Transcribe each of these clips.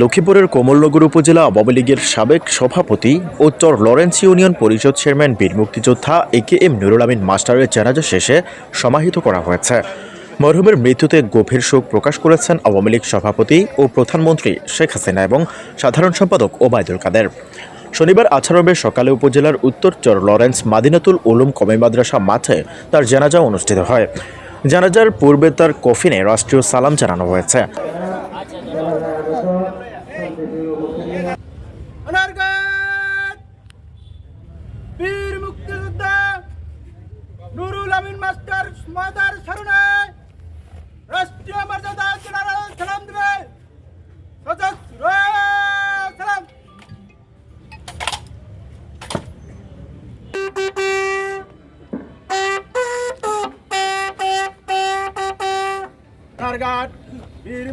লক্ষ্মীপুরের কোমলনগর উপজেলা আওয়ামী লীগের সাবেক সভাপতি উত্তর লরেন্স ইউনিয়ন পরিষদ চেয়ারম্যান বীর মুক্তিযোদ্ধা এ কে এম নুরুল আমিন মাস্টারের জানাজা শেষে সমাহিত করা হয়েছে। মরহুমের মৃত্যুতে গভীর শোক প্রকাশ করেছেন আওয়ামী লীগ সভাপতি ও প্রধানমন্ত্রী শেখ হাসিনা এবং সাধারণ সম্পাদক ওবায়দুল কাদের। শনিবার আঠারোবে সকালে উপজেলার উত্তর চর লরেন্স মাদিনাতুল উলুম কমি মাদ্রাসা মাঠে তার জানাজা অনুষ্ঠিত হয়। জানাজার পূর্বে তার কফিনে রাষ্ট্রীয় সালাম জানানো হয়েছে। মাস্টার মাদার স্মরণে রাষ্ট্রীয় মর্যাদা জেনারেল সালাম দেবে।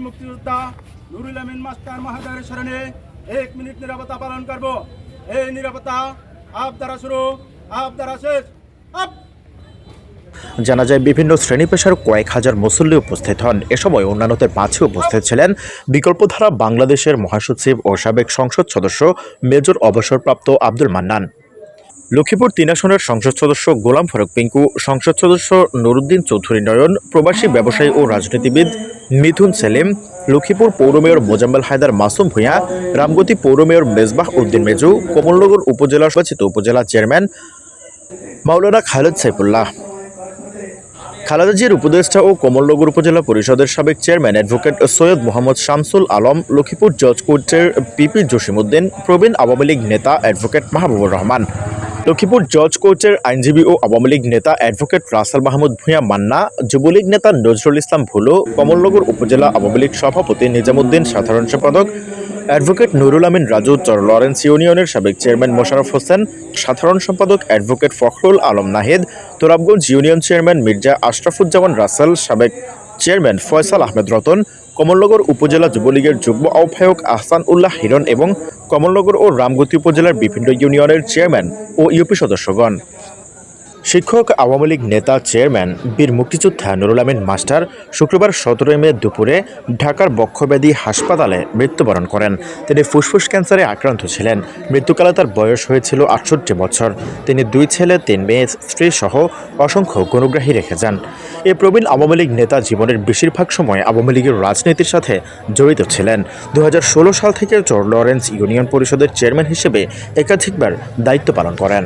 মুক্তিযোদ্ধা নুরুল আমিন মাস্টার মহাদারের এক মিনিট নিরাপত্তা পালন করব। এই নিরাপত্তা আপ দ্বারা শুরু, আপ দ্বারা শেষ, আপ জানা যায় বিভিন্ন শ্রেণি পেশার কয়েক হাজার মুসল্লি উপস্থিত হন। এ সময় অন্যান্যদের মাঝে উপস্থিত ছিলেন বিকল্পধারা বাংলাদেশের মহাসচিব ও সাবেক সংসদ সদস্য মেজর অবসরপ্রাপ্ত আব্দুল মান্নান। লক্ষ্মীপুর তিন আসনের সংসদ সদস্য গোলাম ফারুক পিঙ্কু, সংসদ সদস্য নুরুদ্দিন চৌধুরী নয়ন, প্রবাসী ব্যবসায়ী ও রাজনীতিবিদ মিথুন সেলিম, লক্ষ্মীপুর পৌর মেয়র মোজাম্মেল হায়দার মাসুম ভূঁইয়া, রামগতি পৌর মেয়র মেজবাহ উদ্দিন মেজু, কমলনগর উপজেলা নির্বাচিত উপজেলা চেয়ারম্যান মাওলানা খালেদ সাইফুল্লাহ। খালেদা জিয়ার উপদেষ্টা ও কমলনগর উপজেলা পরিষদের সাবেক চেয়ারম্যান অ্যাডভোকেট সৈয়দ মোহাম্মদ শামসুল আলম, লক্ষ্মীপুর জজ কোর্টের পিপি জসিমউদ্দিন, প্রবীণ আওয়ামী লীগ নেতা অ্যাডভোকেট মাহবুবুর রহমান। লক্ষ্মীপুর জজ কোর্টের আইনজীবী ও আওয়ামী লীগ নেতা অ্যাডভোকেট রাসেল মাহমুদ ভূঁইয়া মান্না যুবলীগ নেতা নজরুল ইসলাম ভুলো কমলনগর উপজেলা আওয়ামী লীগ সভাপতি নিজামুদ্দিন সাধারণ সম্পাদক অ্যাডভোকেট নুরুল আমিন রাজু, চর লরেন্স ইউনিয়নের সাবেক চেয়ারম্যান মোশারফ হোসেন, সাধারণ সম্পাদক advocate Fakhrul Alam Nahid, Torabganj union chairman Mirza Ashrafuzzaman Rasel, সাবেক চেয়ারম্যান ফয়সাল আহমেদ রতন, কমলনগর উপজেলা যুবলীগের যুগ্ম আহ্বায়ক আহসান উল্লাহ হিরণ এবং কমলনগর ও রামগতি উপজেলার বিভিন্ন ইউনিয়নের চেয়ারম্যান ও ইউপি সদস্যগণ। শিক্ষক, আওয়ামী লীগ নেতা, চেয়ারম্যান, বীর মুক্তিযোদ্ধা নুরুল আমিন মাস্টার শুক্রবার সতেরোই মে দুপুরে ঢাকার বক্ষব্যাধি হাসপাতালে মৃত্যুবরণ করেন। তিনি ফুসফুস ক্যান্সারে আক্রান্ত ছিলেন। মৃত্যুকালে তার বয়স হয়েছিল আটষট্টি বছর। তিনি দুই ছেলে, তিন মেয়ে, স্ত্রী সহ অসংখ্য গুণগ্রাহী রেখে যান। এ প্রবীণ আওয়ামী লীগ নেতা জীবনের বেশিরভাগ সময় আওয়ামী লীগের রাজনীতির সাথে জড়িত ছিলেন। দু হাজার ষোলো সাল থেকে চর লরেন্স ইউনিয়ন পরিষদের চেয়ারম্যান হিসেবে একাধিকবার দায়িত্ব পালন করেন।